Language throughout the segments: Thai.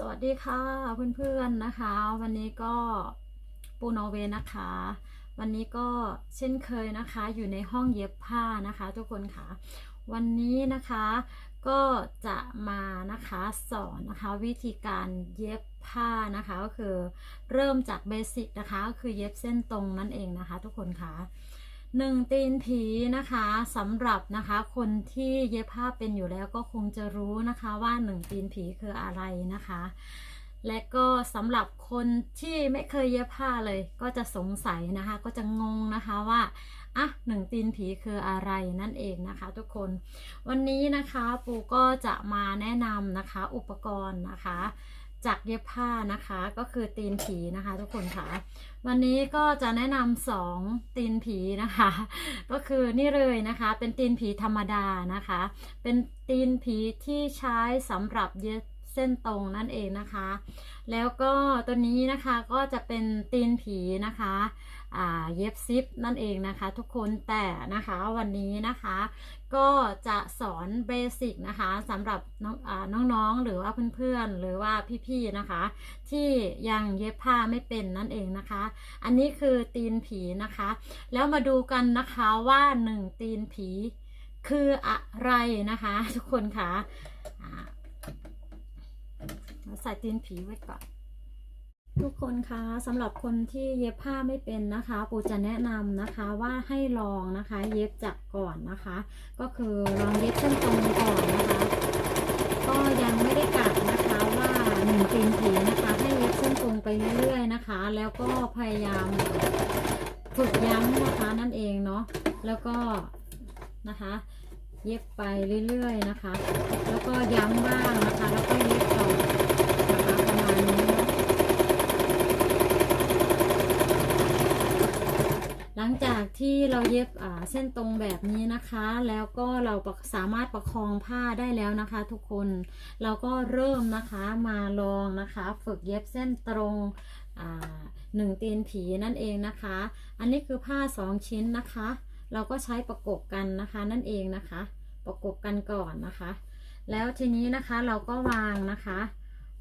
สวัสดีค่ะเพื่อนๆนะคะ วันนี้ก็ปูนอร์เวนะคะ วันนี้ก็เช่นเคยนะคะ อยู่ในห้องเย็บผ้านะคะ ทุกคนค่ะ วันนี้นะคะก็จะมานะคะสอนนะคะวิธีการเย็บผ้านะคะก็คือเริ่มจากเบสิกนะคะก็คือเย็บเส้นตรงนั่นเองนะคะ ทุกคนค่ะ หนึ่งตีนผีนะคะสำหรับนะคะคนที่เย็บผ้าเป็นอยู่แล้วก็คงจะรู้นะคะว่าหนึ่งตีนผีคืออะไรนะคะ และก็สำหรับคนที่ไม่เคยเย็บผ้าเลย ก็จะสงสัยนะคะ ก็จะงงนะคะว่าอะหนึ่งตีนผีคืออะไรนั่นเองนะคะ ทุกคน วันนี้นะคะปูก็จะมาแนะนำนะคะ อุปกรณ์นะคะ จากเย็บผ้านะคะ ก็คือตีนผีนะคะ ทุกคนค่ะ วันนี้ก็จะแนะนำสองตีนผีนะคะ ก็คือนี่เลยนะคะ เป็นตีนผีธรรมดานะคะ เป็นตีนผีที่ใช้สำหรับเย็บ เส้นตรงนั่นเองนะคะ แล้วก็ตัวนี้นะคะก็จะเป็นตีนผีนะคะอ่าเย็บซิปนั่นเองนะคะ ทุกคนแต่นะคะวันนี้นะคะ ก็จะสอนเบสิกนะคะสำหรับน้องน้องๆหรือว่าเพื่อนๆ หรือว่าพี่ๆนะคะ ที่ยังเย็บผ้าไม่เป็นนั่นเองนะคะ อันนี้คือตีนผีนะคะ แล้วมาดูกันนะคะว่าหนึ่งตีนผีคืออะไรนะคะ ทุกคนคะอ่า ใส่ตีนผีไว้ก่อน ทุกคนคะสำหรับคนที่เย็บผ้าไม่เป็นนะคะ ปูจะแนะนำนะคะว่าให้ลองนะคะ เย็บจักก่อนนะคะ ก็คือลองเย็บเส้นตรงก่อนนะคะ ก็ยังไม่ได้กะนะคะว่าหนึ่งตีนผีนะคะ ให้เย็บเส้นตรงไปเรื่อยๆนะคะ แล้วก็พยายามฝึกย้ำนะคะนั่นเองเนาะแล้วก็นะคะ เย็บไปเรื่อยๆนะคะ แล้วก็ย้ำบ้างนะคะ แล้วก็เย็บต่อนะคะประมาณนี้หลังจากที่เราเย็บเส้นตรงแบบนี้นะคะ แล้วก็เราสามารถประคองผ้าได้แล้วนะคะ ทุกคนเราก็เริ่มนะคะมาลองนะคะ ฝึกเย็บเส้นตรงหนึ่งตีนผีนั่นเองนะคะ อันนี้คือผ้าสองชิ้นนะคะ เราก็ใช้ประกบกันนะคะนั่นเองนะคะ ประกบกันก่อนนะคะ แล้วทีนี้นะคะเราก็วางนะคะ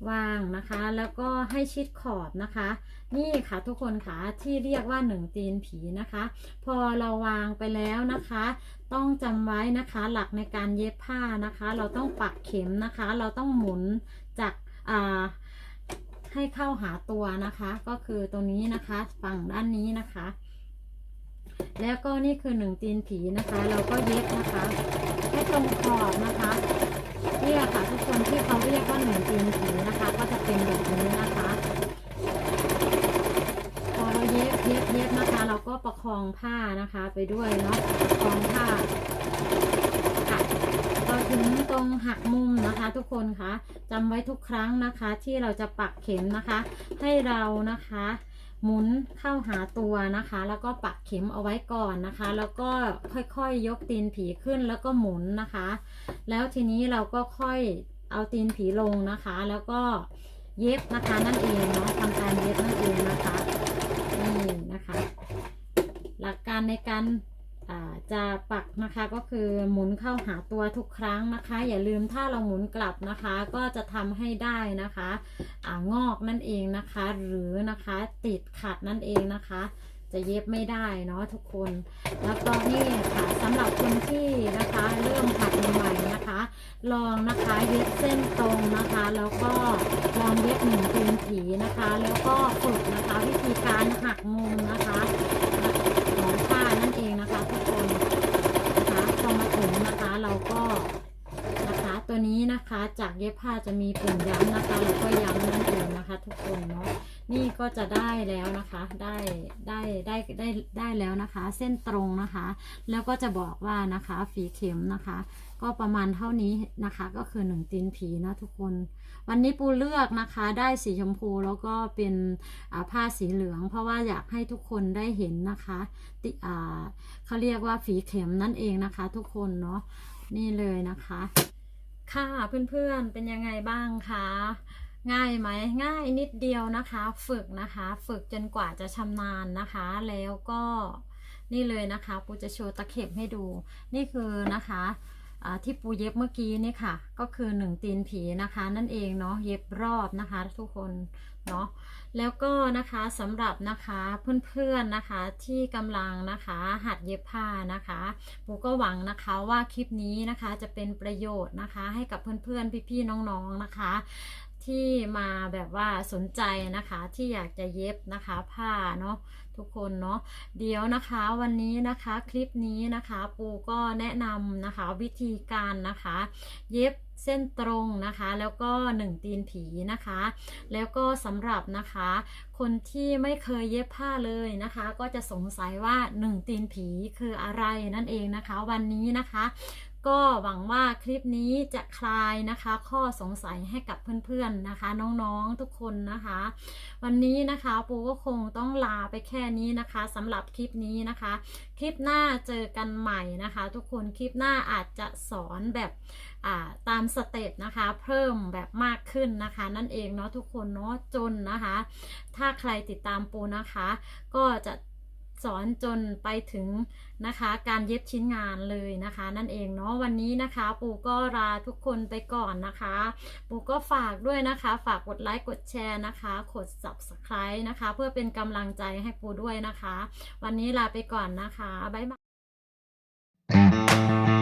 วางนะคะ แล้วก็ให้ชิดขอบนะคะ นี่ค่ะทุกคนค่ะที่เรียกว่าหนึ่งตีนผีนะคะ พอเราวางไปแล้วนะคะ ต้องจำไว้นะคะหลักในการเย็บผ้านะคะ เราต้องปักเข็มนะคะ เราต้องหมุนจากอ่าให้เข้าหาตัวนะคะ ก็คือตรงนี้นะคะฝั่งด้านนี้นะคะ แล้วก็นี่คือหนึ่งตีนผีนะคะ เราก็เย็บนะคะ ให้ตรงขอบนะคะเนี่ยค่ะทุกคนที่เขาเรียกว่าหนึ่งตีนผีนะคะ ก็จะเป็นแบบนี้นะคะพอเราเย็บเย็บเย็บนะคะ เราก็ประคองผ้านะคะไปด้วยเนาะประคองผ้าค่ะพอถึงตรงหักมุมนะคะ ทุกคนคะจำไว้ทุกครั้งนะคะ ที่เราจะปักเข็มนะคะ ให้เรานะคะ หมุนเข้าหาตัวนะคะ แล้วก็ปักเข็มเอาไว้ก่อนนะคะ แล้วก็ค่อยๆยกตีนผีขึ้นแล้วก็หมุนนะคะ แล้วทีนี้เราก็ค่อยเอาตีนผีลงนะคะ แล้วก็เย็บนะคะนั่นเองเนาะทำการเย็บนั่นเองนะคะนี่นะคะ หลักการในการ จะปักนะคะก็คือหมุนเข้าหาตัวทุกครั้งนะคะ อย่าลืมถ้าเราหมุนกลับนะคะ ก็จะทำให้ได้นะคะอ่างอกนั่นเองนะคะ หรือนะคะติดขัดนั่นเองนะคะ จะเย็บไม่ได้เนาะทุกคน แล้วก็นี่ค่ะสำหรับคนที่นะคะเริ่มหัดใหม่นะคะ ลองนะคะเย็บเส้นตรงนะคะ แล้วก็ลองเย็บหนึ่งตีนผีนะคะ แล้วก็ฝึกนะคะ วิธีการหักมุมนะคะของผ้านั่นเองนะคะทุกคนนะคะพอมาถึงนะคะเราก็นะคะตัว นะคะ จากเย็บผ้าจะมีปุ่มย้ำนะคะแล้วก็ย้ำนั่นเองนะคะ ทุกคนเนาะนี่ก็จะได้แล้วนะคะ ได้ได้ได้ได้ได้แล้วนะคะ เส้นตรงนะคะ แล้วก็จะบอกว่านะคะฝีเข็มนะคะ ก็ประมาณเท่านี้นะคะ ก็คือหนึ่งตีนผีนะทุกคน วันนี้ปูเลือกนะคะ ได้สีชมพูแล้วก็เป็นผ้าสีเหลือง เพราะว่าอยากให้ทุกคนได้เห็นนะคะติอ่าเขาเรียกว่าฝีเข็มนั่นเองนะคะ ทุกคนเนาะนี่เลยนะคะ ค่ะเพื่อนๆเป็นยังไงบ้างคะง่ายไหมง่ายนิดเดียวนะคะ ฝึกนะคะ ฝึกจนกว่าจะชำนาญนะคะ แล้วก็นี่เลยนะคะปูจะโชว์ตะเข็บให้ดู นี่คือนะคะ ที่ปูเย็บเมื่อกี้นี่ค่ะ ก็คือหนึ่งตีนผีนะคะ นั่นเองเนาะเย็บรอบนะคะทุกคนเนาะแล้วก็นะคะสำหรับนะคะเพื่อนๆนะคะที่กำลังนะคะหัดเย็บผ้านะคะปูก็หวังนะคะว่าคลิปนี้นะคะจะเป็นประโยชน์นะคะ ให้กับเพื่อนๆพี่ๆน้องๆนะคะ ที่มาแบบว่าสนใจนะคะที่อยากจะเย็บนะคะผ้าเนาะทุกคนเนาะเดี๋ยวนะคะวันนี้นะคะคลิปนี้นะคะปูก็แนะนำนะคะวิธีการนะคะ เย็บเส้นตรงนะคะ แล้วก็หนึ่งตีนผีนะคะ แล้วก็สำหรับนะคะ คนที่ไม่เคยเย็บผ้าเลยนะคะ ก็จะสงสัยว่าหนึ่งตีนผีคืออะไรนั่นเองนะคะ วันนี้นะคะ ก็หวังว่าคลิปนี้จะคลายนะคะ ข้อสงสัยให้กับเพื่อนๆนะคะ น้องๆทุกคนนะคะ วันนี้นะคะปูก็คงต้องลาไปแค่นี้นะคะสำหรับคลิปนี้นะคะ คลิปหน้าเจอกันใหม่นะคะ ทุกคนคลิปหน้าอาจจะสอนแบบาตามสเต็ปนะคะ เพิ่มแบบมากขึ้นนะคะ นั่นเองเนาะทุกคนเนาะจนนะคะ ถ้าใครติดตามปูนะคะ ก็จะ สอนจนไปถึงนะคะการเย็บชิ้นงานเลยนะคะ นั่นเองเนาะวันนี้นะคะปูก็ลาทุกคนไปก่อนนะคะ ปูก็ฝากด้วยนะคะ ฝากกดไลค์กดแชร์นะคะกด subscribe นะคะ เพื่อเป็นกำลังใจให้ปูด้วยนะคะ วันนี้ลาไปก่อนนะคะบ๊ายบาย